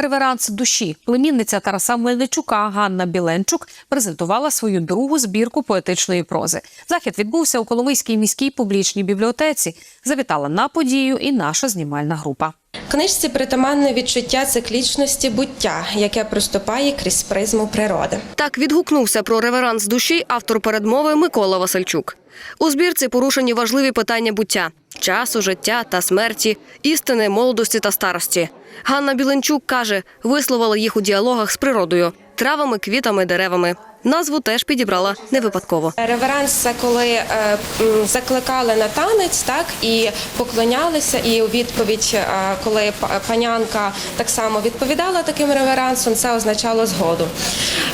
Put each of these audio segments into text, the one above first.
Реверанс душі. Племінниця Тараса Мельничука Ганна Біленчук презентувала свою другу збірку поетичної прози. Захід відбувся у Коломийській міській публічній бібліотеці. Завітала на подію і наша знімальна група. Книжці притаманне відчуття циклічності буття, яке проступає крізь призму природи. Так відгукнувся про реверанс душі автор передмови Микола Васильчук. У збірці порушені важливі питання буття часу, життя та смерті, істини, молодості та старості. Ганна Біленчук каже, висловила їх у діалогах з природою, травами, квітами, деревами. Назву теж підібрала не випадково. Реверанс це коли е, закликали на танець, так і поклонялися. І у відповідь, е, коли па- панянка так само відповідала таким реверансом, це означало згоду.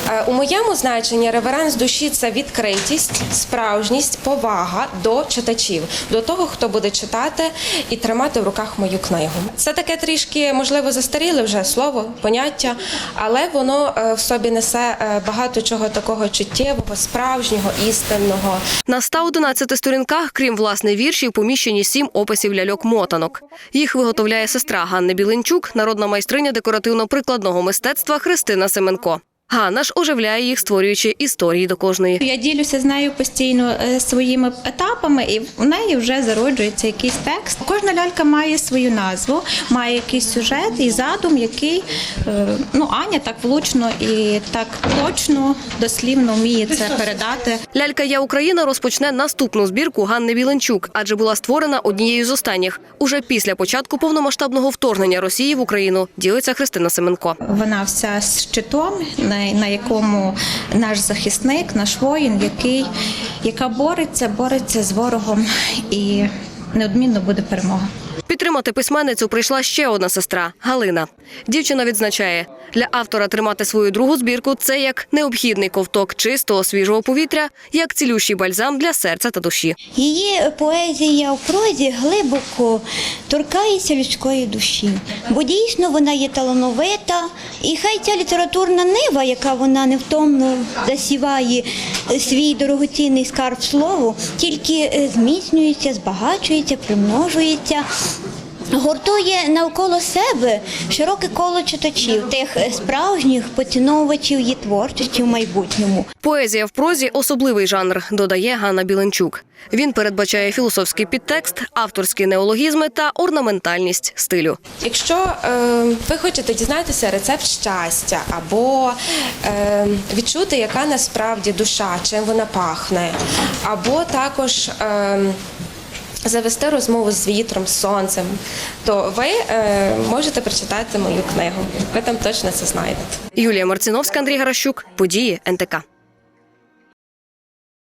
Е, у моєму значенні реверанс душі це відкритість, справжність, повага до читачів, до того, хто буде читати і тримати в руках мою книгу. Це таке трішки можливо застаріле вже слово, поняття, але воно е, в собі несе е, багато чого такого чуттєвого, справжнього, істинного. На 111 сторінках, крім власне віршів, поміщені сім описів ляльок-мотанок. Їх виготовляє сестра Ганни Біленчук, народна майстриня декоративно-прикладного мистецтва Христина Семенко. Ганна ж оживляє їх, створюючи історії до кожної. Я ділюся з нею постійно е, своїми етапами, і в неї вже зароджується якийсь текст. Кожна лялька має свою назву, має якийсь сюжет і задум, який е, ну Аня так влучно і так точно, дослівно вміє це передати. Лялька Я Україна розпочне наступну збірку Ганни Біленчук, адже була створена однією з останніх уже після початку повномасштабного вторгнення Росії в Україну. Ділиться Христина Семенко. Вона вся з щитом, на, якому наш захисник, наш воїн, який яка бореться, бореться з ворогом і неодмінно буде перемога. Підтримати письменницю прийшла ще одна сестра Галина. Дівчина відзначає, для автора тримати свою другу збірку це як необхідний ковток чистого свіжого повітря, як цілющий бальзам для серця та душі. Її поезія в прозі глибоко торкається людської душі, бо дійсно вона є талановита, і хай ця літературна нива, яка вона невтомно засіває свій дорогоцінний скарб слову, тільки зміцнюється, збагачується, примножується. Гуртує навколо себе широке коло читачів, тих справжніх поціновувачів її творчості в майбутньому. Поезія в прозі особливий жанр, додає Ганна Біленчук. Він передбачає філософський підтекст, авторські неологізми та орнаментальність стилю. Якщо е, ви хочете дізнатися рецепт щастя або е, відчути, яка насправді душа, чим вона пахне, або також е, завести розмову з вітром, з сонцем, то ви е, можете прочитати мою книгу. Ви там точно це знайдете. Юлія Марциновська, Андрій Гаращук, події НТК.